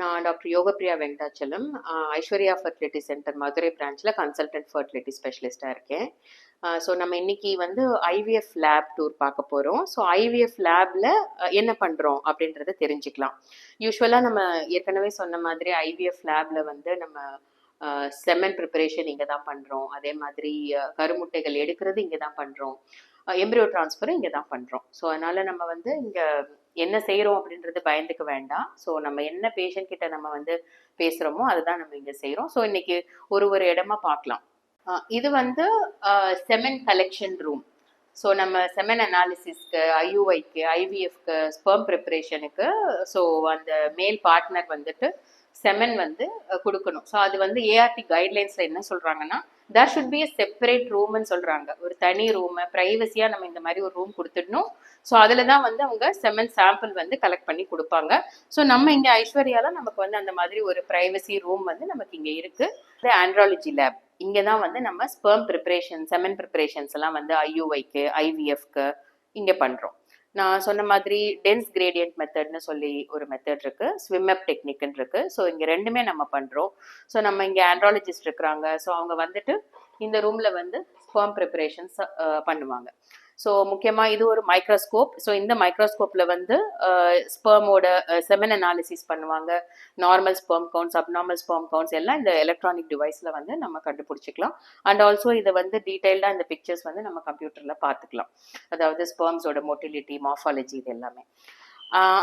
நான் doctor Yogapriya Venkatachalam Aishwarya fertility centre Madurai பிரான்ச்சில் consultant fertility ஸ்பெஷலிஸ்டாக இருக்கேன். ஸோ நம்ம இன்னைக்கு வந்து ஐவிஎஃப் லேப் டூர் பார்க்க போகிறோம் ஸோ ஐவிஎஃப் லேபில் என்ன பண்ணுறோம் அப்படின்றத தெரிஞ்சுக்கலாம். யூஸ்வலாக நம்ம ஏற்கனவே சொன்ன மாதிரி ஐவிஎஃப் லேபில் வந்து நம்ம செமன் ப்ரிப்பரேஷன் இங்கே தான் பண்ணுறோம் அதே மாதிரி கருமுட்டைகள் எடுக்கிறது இங்கே தான் பண்ணுறோம் எம்ப்ரியோ ட்ரான்ஸ்ஃபரும் இங்கே தான் பண்ணுறோம் ஸோ அதனால் நம்ம வந்து இங்கே என்ன செய்கிறோம் அப்படின்றது பயந்துக்க வேண்டாம். ஸோ நம்ம என்ன பேஷண்ட் கிட்ட நம்ம வந்து பேசுகிறோமோ அதுதான் நம்ம இங்கே செய்கிறோம் ஸோ இன்னைக்கு ஒரு ஒரு இடமா பார்க்கலாம். இது வந்து செமன் கலெக்ஷன் ரூம் ஸோ நம்ம செமன் அனாலிசிஸ்க்கு ஐயூஐக்கு ஐவிஎஃப்க்கு ஸ்பெர்ம் ப்ரிப்பரேஷனுக்கு ஸோ அந்த மேல் பார்ட்னர் வந்துட்டு செமன் வந்து கொடுக்கணும். ஸோ அது வந்து ஏஆர்டி கைட்லைன்ஸில் என்ன சொல்கிறாங்கன்னா there should be a separate ரூம்னு சொல்கிறாங்க ஒரு தனி ரூமை ப்ரைவசியாக நம்ம இந்த மாதிரி ஒரு ரூம் கொடுத்துடணும். ஸோ அதில் தான் வந்து அவங்க செமன் சாம்பிள் வந்து கலெக்ட் பண்ணி கொடுப்பாங்க. ஸோ நம்ம இங்கே ஐஸ்வர்யால நமக்கு வந்து அந்த மாதிரி ஒரு ப்ரைவசி ரூம் வந்து நமக்கு இங்கே இருக்குது ஆண்ட்ராலஜி லேப் இங்கே தான் வந்து நம்ம ஸ்பெர்ம் ப்ரிப்பரேஷன் செமன் ப்ரிப்பரேஷன்ஸ் எல்லாம் வந்து ஐயூஐக்கு ஐவிஎஃப்க்கு இங்கே பண்ணுறோம் நான் சொன்ன மாதிரி டென்ஸ் கிரேடியன்ட் மெத்தட்னு சொல்லி ஒரு மெத்தட் இருக்கு. ஸ்விம் அப் டெக்னிக்னு இருக்கு. ஸோ இங்கே ரெண்டுமே நம்ம பண்ணுறோம் ஸோ நம்ம இங்கே ஆண்ட்ராலஜிஸ்ட் இருக்கிறாங்க. ஸோ அவங்க வந்துட்டு இந்த ரூமில் வந்து ஸ்பெர்ம் ப்ரிப்பரேஷன்ஸ் பண்ணுவாங்க. ஸோ முக்கியமாக இது ஒரு மைக்ரோஸ்கோப் ஸோ இந்த மைக்ரோஸ்கோப்பில் வந்து ஸ்பெர்மோட செமன் அனாலிசிஸ் பண்ணுவாங்க. Normal sperm counts abnormal sperm counts எல்லாம் இந்த எலக்ட்ரானிக் டிவைஸில் வந்து நம்ம கண்டுபிடிச்சிக்கலாம். அண்ட் ஆல்சோ இதை வந்து டீட்டெயில்டாக இந்த பிக்சர்ஸ் வந்து நம்ம கம்ப்யூட்டரில் பார்த்துக்கலாம். அதாவது ஸ்பெர்ம்ஸோட மோட்டிலிட்டி மார்ஃபாலஜி இது எல்லாமே.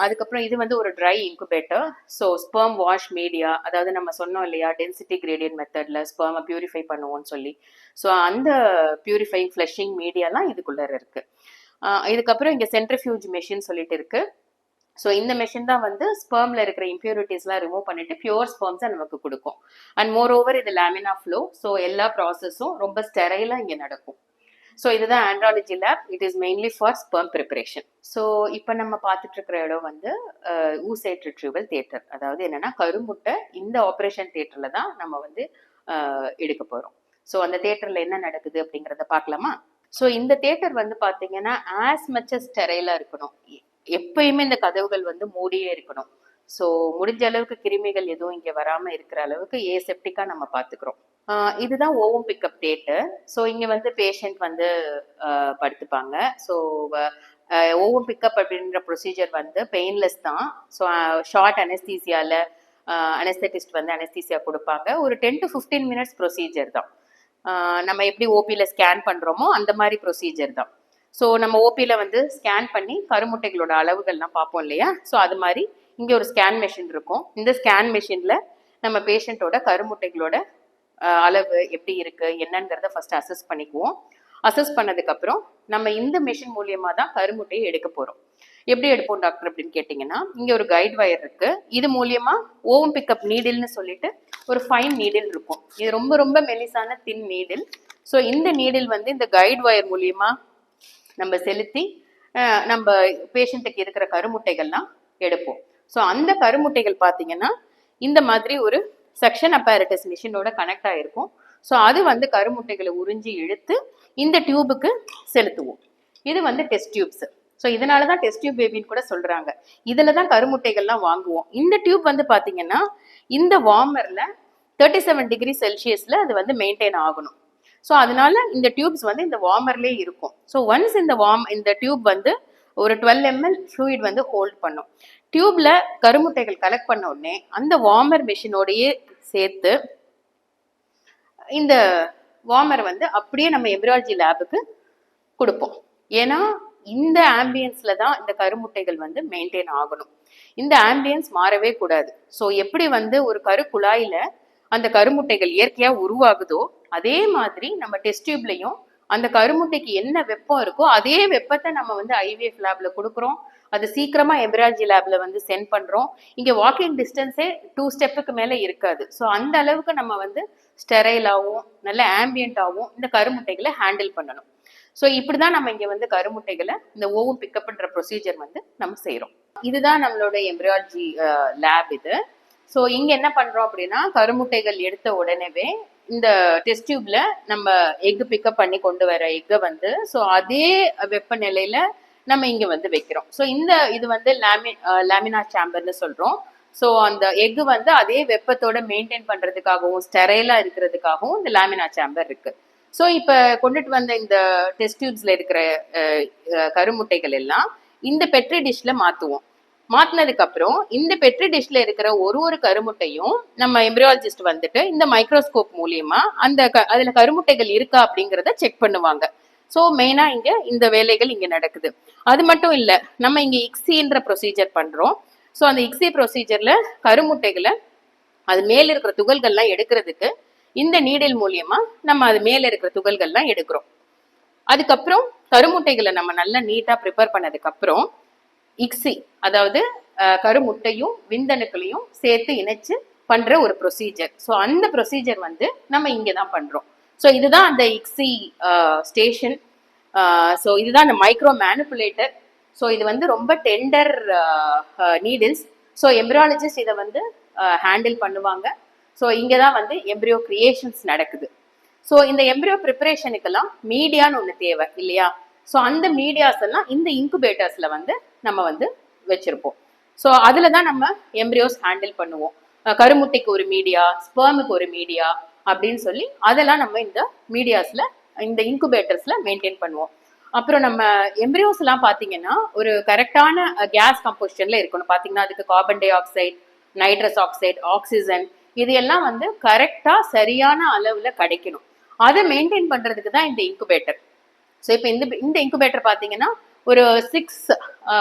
அதுக்கப்புறம் இது வந்து ஒரு dry incubator so sperm wash media அதாவது நம்ம சொன்னோம் இல்லையா டென்சிட்டி கிரேடியன்ட் மெத்தடில் ஸ்பெர்மை பியூரிஃபை பண்ணுவோம்னு சொல்லி. ஸோ அந்த பியூரிஃபைங் ஃப்ளஷிங் மீடியாலாம் இதுக்குள்ளே இருக்கு. இதுக்கப்புறம் இங்கே சென்ட்ரிஃபியூஜ் மெஷின் சொல்லிட்டு இருக்கு. ஸோ இந்த மெஷின் தான் வந்து ஸ்பெர்ம்ல இருக்கிற இம்ப்யூரிட்டிஸ்லாம் ரிமூவ் பண்ணிட்டு பியூர் ஸ்பெர்ம்ஸை நமக்கு கொடுக்கும். அண்ட் மோர் ஓவர் இது லேமினா ஃப்ளோ ஸோ எல்லா ப்ராசஸும் ரொம்ப ஸ்டெரைலாக இங்கே நடக்கும். ஸோ இதுதான் andrology lab it is mainly for sperm preparation so இப்போ நம்ம பார்த்துட்டு இருக்கிற இடம் வந்து ஊசேட் ரிட்ரீவல் தியேட்டர் அதாவது என்னன்னா கருமுட்டை இந்த ஆப்ரேஷன் தியேட்டரில் தான் நம்ம வந்து எடுக்க போகிறோம் ஸோ அந்த தியேட்டரில் என்ன நடக்குது அப்படிங்கிறத பார்க்கலாமா? ஸோ இந்த தியேட்டர் வந்து பார்த்தீங்கன்னா ஆஸ் மச் ஸ்டெரைலாக இருக்கணும். எப்பயுமே இந்த கதவுகள் வந்து மூடியே இருக்கணும். ஸோ முடிஞ்ச அளவுக்கு கிருமிகள் எதுவும் இங்கே வராமல் இருக்கிற அளவுக்கு ஏசெப்டிக்காக நம்ம பார்த்துக்கிறோம். இதுதான் ஓவம் பிக்கப் டேட்டு. ஸோ இங்கே வந்து பேஷண்ட் வந்து படுத்துப்பாங்க. ஸோ ஓவம் பிக்கப் அப்படின்ற ப்ரொசீஜர் வந்து பெயின்லெஸ் தான். ஸோ ஷார்ட் அனஸ்தீசியாவில் அனஸ்தட்டிஸ்ட் வந்து அனஸ்தீசியா கொடுப்பாங்க. ஒரு ten to fifteen minutes procedure தான். நம்ம எப்படி ஓபியில் ஸ்கேன் பண்ணுறோமோ அந்த மாதிரி ப்ரொசீஜர் தான். ஸோ நம்ம ஓபியில் வந்து ஸ்கேன் பண்ணி கருமுட்டைகளோட அளவுகள்லாம் பார்ப்போம் இல்லையா? ஸோ அது மாதிரி இங்கே ஒரு ஸ்கேன் மெஷின் இருக்கும். இந்த ஸ்கேன் மெஷினில் நம்ம பேஷண்ட்டோட கருமுட்டைகளோட அளவு எப்படி இருக்கு என்னங்கிறத ஃபர்ஸ்ட் அசஸ் பண்ணிக்குவோம். அசஸ் பண்ணதுக்கப்புறம் நம்ம இந்த மெஷின் மூலியமா தான் கருமுட்டையை எடுக்க போறோம். எப்படி எடுப்போம் டாக்டர் அப்படின்னு கேட்டிங்கன்னா இங்கே ஒரு கைட் வயர் இருக்கு. இது மூலியமா ஓவன் பிக்கப் நீடில்னு சொல்லிட்டு ஒரு ஃபைன் நீடில் இருக்கும். இது ரொம்ப ரொம்ப மெலிசான தின் நீடில் ஸோ இந்த நீடில் வந்து இந்த கைட் வயர் மூலியமா நம்ம செலுத்தி நம்ம பேஷண்ட்டுக்கு இருக்கிற கருமுட்டைகள்லாம் எடுப்போம். ஸோ அந்த கருமுட்டைகள் பார்த்தீங்கன்னா இந்த மாதிரி ஒரு செக்ஷன் அப்பேரட்டஸ் மிஷினோட கனெக்ட் ஆகிருக்கும் ஸோ அது வந்து கருமுட்டைகளை உறிஞ்சி இழுத்து இந்த டியூபுக்கு செலுத்துவோம். இது வந்து டெஸ்ட் டியூப்ஸ் ஸோ இதனால தான் டெஸ்ட் டியூப் பேபின்னு கூட சொல்றாங்க. இதில் தான் கருமுட்டைகள்லாம் வாங்குவோம். இந்த டியூப் வந்து பார்த்தீங்கன்னா இந்த வார்மரில் தேர்ட்டி செவன் டிகிரி செல்சியஸில் அது வந்து மெயின்டைன் ஆகணும். ஸோ அதனால இந்த டியூப்ஸ் வந்து இந்த வார்மர்லேயே இருக்கும். ஸோ ஒன்ஸ் இந்த வார்ம் இந்த டியூப் வந்து ஒரு டுவெல் எம்எல் ஃப்ளூயிட் வந்து ஹோல்ட் பண்ணும். டியூப்ல கருமுட்டைகள் கலெக்ட் பண்ண உடனே அந்த வார்மர் மிஷினோடையே சேர்த்து இந்த வார்மர் வந்து அப்படியே நம்ம எம்பிராலஜி லேபுக்கு கொடுப்போம். ஏன்னா இந்த ஆம்பியன்ஸ்ல தான் இந்த கருமுட்டைகள் வந்து மெயின்டைன் ஆகணும். இந்த ஆம்பியன்ஸ் மாறவே கூடாது. ஸோ எப்படி வந்து ஒரு கரு குழாயில அந்த கருமுட்டைகள் இயற்கையா உருவாகுதோ அதே மாதிரி நம்ம டெஸ்ட் டியூப்லையும் அந்த கருமுட்டைக்கு என்ன வெப்பம் இருக்கோ அதே வெப்பத்தை நம்ம வந்து ஐவிஎஃப் லேப்ல கொடுக்குறோம். அது சீக்கிரமாக எம்ப்ராய்டரி லேபில் வந்து சென்ட் பண்ணுறோம் இங்கே வாக்கிங் டிஸ்டன்ஸே டூ ஸ்டெப்புக்கு மேலே இருக்காது. ஸோ அந்த அளவுக்கு நம்ம வந்து ஸ்டெரைலாகவும் நல்ல ஆம்பியண்ட்டாகவும் இந்த கருமுட்டைகளை ஹேண்டில் பண்ணணும். ஸோ இப்படி தான் நம்ம இங்கே வந்து கருமுட்டைகளை இந்த ஓவும் பிக்கப் பண்ணுற ப்ரொசீஜர் வந்து நம்ம செய்கிறோம் இதுதான் நம்மளோட எம்ப்ரியாலஜி லேப் இது. ஸோ இங்கே என்ன பண்ணுறோம் அப்படின்னா கருமுட்டைகள் எடுத்த உடனேவே இந்த டெஸ்ட் டியூப்ல நம்ம எக் பிக்கப் பண்ணி கொண்டு வர எக்கை வந்து ஸோ அதே வெப்பநிலையில நம்ம இங்க வந்து வைக்கிறோம். ஸோ இந்த இது வந்து லேமி லேமினா சாம்பர்னு சொல்றோம். ஸோ அந்த எக் வந்து அதே வெப்பத்தோட மெயின்டைன் பண்றதுக்காகவும் ஸ்டெரைலா இருக்கிறதுக்காகவும் இந்த லேமினா சேம்பர் இருக்கு. ஸோ இப்போ கொண்டுட்டு வந்த இந்த டெஸ்ட் டியூப்ஸ்ல இருக்கிற அஹ், கருமுட்டைகள் எல்லாம் இந்த பெட்ரி டிஷ்ல மாத்துவோம். மாத்தினதுக்கு அப்புறம் இந்த பெட்ரி டிஷ்ல இருக்கிற ஒரு ஒரு கருமுட்டையும் நம்ம எம்பிரியாலஜிஸ்ட் வந்துட்டு இந்த மைக்ரோஸ்கோப் மூலியமா அந்த அதுல கருமுட்டைகள் இருக்கா அப்படிங்கறத செக் பண்ணுவாங்க. ஸோ மெயினாக இங்கே இந்த வேலைகள் இங்கே நடக்குது. அது மட்டும் இல்லை நம்ம இங்கே இக்ஸின்ற ப்ரொசீஜர் பண்றோம். ஸோ அந்த இக்ஸி ப்ரொசீஜர்ல கருமுட்டைகளை அது மேலே இருக்கிற துகள்கள்லாம் எடுக்கிறதுக்கு இந்த நீடில் மூலியமா நம்ம அது மேல இருக்கிற துகள்கள்லாம் எடுக்கிறோம். அதுக்கப்புறம் கருமுட்டைகளை நம்ம நல்லா நீட்டா ப்ரிப்பேர் பண்ணதுக்கப்புறம் இக்ஸி அதாவது கருமுட்டையும் விந்தணுக்களையும் சேர்த்து இணைச்சு பண்ற ஒரு ப்ரொசீஜர் ஸோ அந்த ப்ரொசீஜர் வந்து நம்ம இங்கே தான் பண்றோம். ஸோ இதுதான் அந்த இக்ஸி ஸ்டேஷன் ஸோ இதுதான் அந்த மைக்ரோ மேனுப்புலேட்டர் ஸோ இது வந்து ரொம்ப டெண்டர் நீடில்ஸ் ஸோ எம்ப்ரியாலஜிஸ்ட் இதை வந்து uh, ஹேண்டில் பண்ணுவாங்க. ஸோ இங்கே தான் வந்து எம்ப்ரியோ கிரியேஷன்ஸ் நடக்குது. ஸோ இந்த எம்ப்ரியோ ப்ரிப்பரேஷனுக்கெல்லாம் மீடியான்னு ஒன்று தேவை இல்லையா? ஸோ அந்த மீடியாஸ் எல்லாம் இந்த இன்குபேட்டர்ஸ்ல வந்து நம்ம வந்து வச்சிருப்போம். ஸோ அதில் தான் நம்ம எம்ப்ரியோஸ் ஹேண்டில் பண்ணுவோம். Uh, கருமுட்டைக்கு ஒரு மீடியா ஸ்பெர்முக்கு ஒரு மீடியா அப்படின்னு சொல்லி அதெல்லாம் நம்ம இந்த மீடியாஸில் இந்த இன்குபேட்டர்ஸ்ல மெயின்டைன் பண்ணுவோம். அப்புறம் நம்ம எம்ப்ரியோஸ் எல்லாம் பார்த்தீங்கன்னா ஒரு கரெக்டான கேஸ் கம்போசிஷன்ல இருக்கணும். பார்த்தீங்கன்னா அதுக்கு carbon dioxide nitrous oxide oxygen இது எல்லாம் வந்து கரெக்டாக சரியான அளவில் கிடைக்கணும். அதை மெயின்டைன் பண்றதுக்கு தான் இந்த இன்குபேட்டர் ஸோ இப்போ இந்த இந்த இன்குபேட்டர் பார்த்தீங்கன்னா ஒரு சிக்ஸ்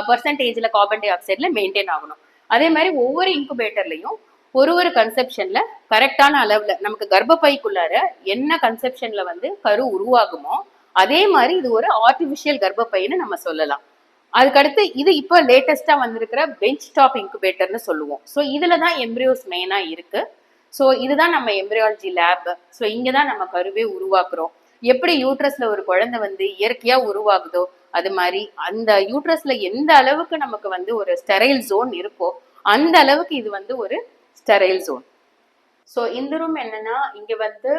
பர்சன்டேஜில் கார்பன் டை ஆக்சைடில் மெயின்டைன் ஆகணும். அதே மாதிரி ஒவ்வொரு இன்குபேட்டர்லையும் ஒரு ஒரு கன்செப்ஷன்ல கரெக்டான அளவுல நமக்கு கர்ப்பப்பைக்குள்ளார என்ன கன்செப்ஷன்ல வந்து கரு உருவாகுமோ அதே மாதிரி இது ஒரு ஆர்டிஃபிஷியல் கர்ப்பப்பைன்னு நம்ம சொல்லலாம். அதுக்கடுத்து இது இப்போ லேட்டஸ்டா வந்திருக்கிற பெஞ்ச் டாப் இன்குபேட்டர்னு சொல்லுவோம். ஸோ இதுல தான் எம்ப்ரியோஸ் மெயினா இருக்கு. ஸோ இதுதான் நம்ம எம்ப்ரியாலஜி லேப் ஸோ இங்கே தான் நம்ம கருவே உருவாக்குறோம். எப்படி யூட்ரஸ்ல ஒரு குழந்தை வந்து இயற்கையா உருவாகுதோ அது மாதிரி அந்த யூட்ரஸ்ல எந்த அளவுக்கு நமக்கு வந்து ஒரு ஸ்டெரைல் ஜோன் இருக்கோ அந்த அளவுக்கு இது வந்து ஒரு ஸ்டெரைல் ஜோன். ஸோ இந்த ரூம் என்னன்னா இங்கே வந்து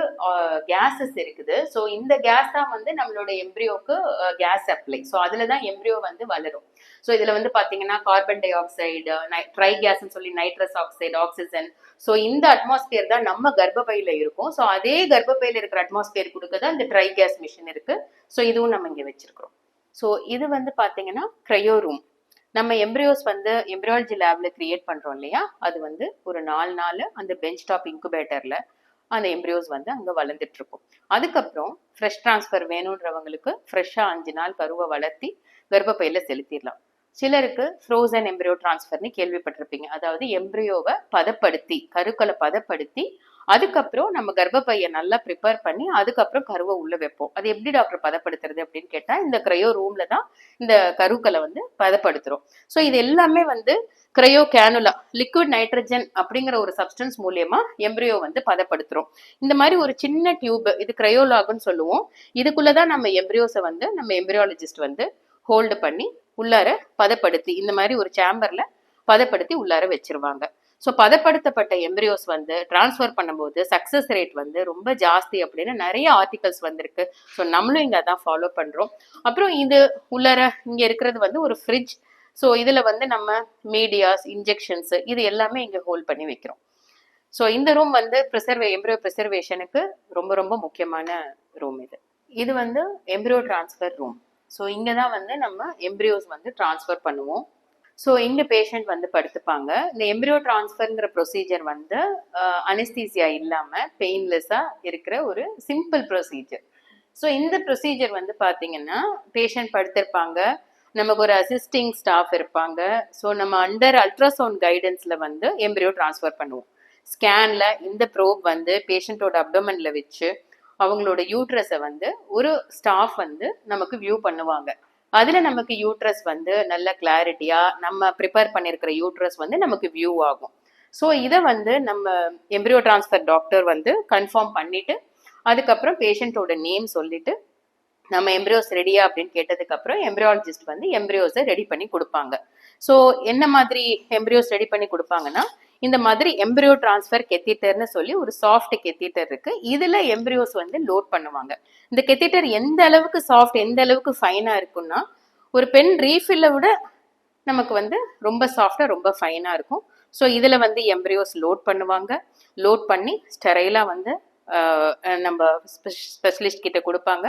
கேஸஸ் இருக்குது. ஸோ இந்த கேஸ் தான் வந்து நம்மளோட எம்ப்ரியோக்கு கேஸ் அப்ளை ஸோ அதுல தான் எம்ப்ரியோ வந்து வளரும். ஸோ இதில் வந்து பார்த்தீங்கன்னா கார்பன் டை ஆக்சைடு நை ட்ரை கேஸ்ன்னு சொல்லி நைட்ரஸ் ஆக்சைடு ஆக்சிஜன் ஸோ இந்த அட்மாஸ்பியர் தான் நம்ம கர்ப்பப்பையில் இருக்கும். ஸோ அதே கர்ப்பப்பையில் இருக்கிற அட்மாஸ்பியர் கொடுக்க தான் இந்த ட்ரை கேஸ் மிஷின் இருக்கு. ஸோ இதுவும் நம்ம இங்கே வச்சிருக்கிறோம். ஸோ இது வந்து பார்த்தீங்கன்னா க்ரையோ ரூம் நம்ம எம்ப்ரியோஸ் வந்து எம்ப்ரியாலஜி லேப்ல கிரியேட் பண்றோம் இல்லையா? அது வந்து ஒரு நாலு நாள் அந்த பெஞ்ச் டாப் இன்குபேட்டர்ல அந்த எம்ப்ரியோஸ் வந்து அங்க வளர்ந்துட்டு இருக்கும் அதுக்கப்புறம் ஃப்ரெஷ் ட்ரான்ஸ்ஃபர் வேணுன்றவங்களுக்கு ஃப்ரெஷ்ஷா அஞ்சு நாள் கருவை வளர்த்தி கர்ப்பப்பையில செலுத்திடலாம். சிலருக்கு ஃப்ரோசன் எம்ப்ரியோ டிரான்ஸ்ஃபர்னு கேள்விப்பட்டிருப்பீங்க. அதாவது எம்ப்ரியோவை பதப்படுத்தி கருக்களை பதப்படுத்தி அதுக்கப்புறம் நம்ம கர்ப்பப்பையை நல்லா ப்ரிப்பேர் பண்ணி அதுக்கப்புறம் கருவை உள்ள வைப்போம். அது எப்படி டாக்டர் பதப்படுத்துறது அப்படின்னு கேட்டா இந்த கிரையோ ரூம்ல தான் இந்த கருக்களை வந்து பதப்படுத்துறோம். ஸோ இது எல்லாமே வந்து கிரையோ கேனுலா லிக்விட் நைட்ரஜன் அப்படிங்கிற ஒரு சப்ஸ்டன்ஸ் மூலியமா எம்ப்ரியோ வந்து பதப்படுத்துறோம். இந்த மாதிரி ஒரு சின்ன டியூப் இது கிரையோலாகுன்னு சொல்லுவோம். இதுக்குள்ளதான் நம்ம எம்ப்ரியோஸை வந்து நம்ம எம்ப்ரியாலஜிஸ்ட் வந்து ஹோல்டு பண்ணி உள்ளார பதப்படுத்தி இந்த மாதிரி ஒரு சேம்பர்ல பதப்படுத்தி உள்ளார வச்சிருவாங்க. ஸோ பதப்படுத்தப்பட்ட எம்ப்ரியோஸ் வந்து டிரான்ஸ்ஃபர் பண்ணும்போது சக்சஸ் ரேட் வந்து ரொம்ப ஜாஸ்தி அப்படின்னு நிறைய ஆர்டிகல்ஸ் வந்திருக்கு. ஸோ நம்மளும் இங்கே அதான் ஃபாலோ பண்ணுறோம் அப்புறம் இது உள்ளார இங்கே இருக்கிறது வந்து ஒரு ஃப்ரிட்ஜ் ஸோ இதில் வந்து நம்ம மீடியாஸ் இன்ஜெக்ஷன்ஸ் இது எல்லாமே இங்கே ஹோல்ட் பண்ணி வைக்கிறோம். ஸோ இந்த ரூம் வந்து ப்ரிசர்வே எம்ப்ரியோ ப்ரிசர்வேஷனுக்கு ரொம்ப ரொம்ப முக்கியமான ரூம் இது. இது வந்து எம்ப்ரியோ டிரான்ஸ்ஃபர் ரூம் ஸோ இங்கே தான் வந்து நம்ம எம்ப்ரியோஸ் வந்து டிரான்ஸ்ஃபர் பண்ணுவோம். ஸோ இங்கே பேஷண்ட் வந்து படுத்துப்பாங்க. இந்த எம்ப்ரியோ ட்ரான்ஸ்ஃபர்ங்கிற ப்ரொசீஜர் வந்து அனஸ்தீசியா இல்லாமல் பெயின்லெஸ்ஸாக இருக்கிற ஒரு சிம்பிள் ப்ரொசீஜர் ஸோ இந்த ப்ரொசீஜர் வந்து பார்த்தீங்கன்னா பேஷண்ட் படுத்திருப்பாங்க. நமக்கு ஒரு அசிஸ்டிங் ஸ்டாஃப் இருப்பாங்க. ஸோ நம்ம அண்டர் அல்ட்ராசவுண்ட் கைடன்ஸில் வந்து எம்ப்ரியோ டிரான்ஸ்ஃபர் பண்ணுவோம். ஸ்கேனில் இந்த ப்ரோப் வந்து பேஷண்ட்டோட அப்டமனில் வச்சு அவங்களோட யூட்ரஸை வந்து ஒரு ஸ்டாஃப் வந்து நமக்கு வியூ பண்ணுவாங்க. அதில் நமக்கு யூட்ரஸ் வந்து நல்ல கிளாரிட்டியாக நம்ம ப்ரிப்பேர் பண்ணியிருக்கிற யூட்ரஸ் வந்து நமக்கு வியூ ஆகும். ஸோ இதை வந்து நம்ம எம்ப்ரியோ டிரான்ஸ்ஃபர் டாக்டர் வந்து கன்ஃபார்ம் பண்ணிட்டு அதுக்கப்புறம் பேஷண்ட்டோட நேம் சொல்லிட்டு நம்ம எம்ப்ரியோஸ் ரெடியா அப்படின்னு கேட்டதுக்கு அப்புறம் எம்ப்ரியாலஜிஸ்ட் வந்து எம்ப்ரியோஸை ரெடி பண்ணி கொடுப்பாங்க. ஸோ என்ன மாதிரி எம்ப்ரியோஸ் ரெடி பண்ணி கொடுப்பாங்கன்னா இந்த மாதிரி எம்ப்ரியோ டிரான்ஸ்ஃபர் கெத்திட்டர்னு சொல்லி ஒரு சாஃப்ட் கெத்திட்டர் இருக்கு. இதுல எம்ப்ரியோஸ் வந்து லோட் பண்ணுவாங்க. இந்த கெத்திட்டர் எந்த அளவுக்கு சாஃப்ட் எந்த அளவுக்கு ஃபைனா இருக்கும்னா ஒரு பெண் ரீஃபில்ல விட நமக்கு வந்து ரொம்ப சாஃப்டா ரொம்ப ஃபைனா இருக்கும். ஸோ இதில் வந்து எம்ப்ரியோஸ் லோட் பண்ணுவாங்க. லோட் பண்ணி ஸ்டெரைலாக வந்து நம்ம ஸ்பெஷலிஸ்ட் கிட்ட கொடுப்பாங்க.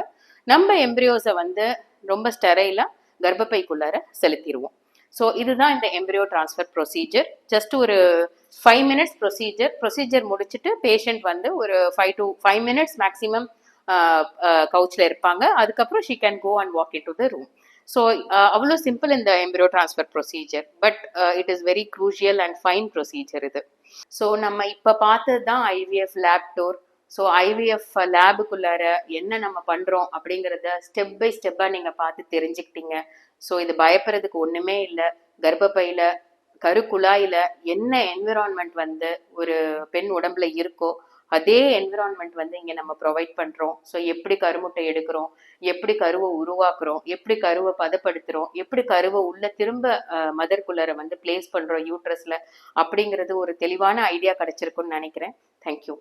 நம்ம எம்ப்ரியோஸை வந்து ரொம்ப ஸ்டெரைலாக கர்ப்பப்பைக்குள்ளார செலுத்திடுவோம் ஸோ இதுதான் இந்த எம்ப்ரியோ டிரான்ஸ்ஃபர் ப்ரொசீஜர் ஜஸ்ட் ஒரு ஃபைவ் மினிட்ஸ் ப்ரொசீஜர் ப்ரொசீஜர் முடிச்சுட்டு பேஷண்ட் வந்து ஒரு five to five minutes maximum கவுச்சில் இருப்பாங்க. அதுக்கப்புறம் she can go and walk in to the room so அவ்வளோ சிம்பிள் இந்த embryo transfer procedure but it is very crucial and fine procedure இது. So நம்ம இப்போ பார்த்தது தான் IVF lab door so IVF லேபுக்குள்ளார என்ன நம்ம பண்ணுறோம் அப்படிங்கிறத ஸ்டெப் பை ஸ்டெப்பாக நீங்கள் பார்த்து தெரிஞ்சுக்கிட்டீங்க. ஸோ இது பயப்படுறதுக்கு ஒன்றுமே இல்லை. கர்ப்பப்பையில் கருக்குழாயில் என்ன என்விரான்மெண்ட் வந்து ஒரு பெண் உடம்புல இருக்கோ அதே என்விரான்மெண்ட் வந்து இங்கே நம்ம ப்ரொவைட் பண்ணுறோம் ஸோ எப்படி கருமுட்டை எடுக்கிறோம் எப்படி கருவை உருவாக்குறோம் எப்படி கருவை பதப்படுத்துகிறோம் எப்படி கருவை உள்ள திரும்ப மதர்குள்ளரை வந்து பிளேஸ் பண்ணுறோம் யூட்ரஸில் அப்படிங்கிறது ஒரு தெளிவான ஐடியா கிடைச்சிருக்குன்னு நினைக்கிறேன். தேங்க்யூ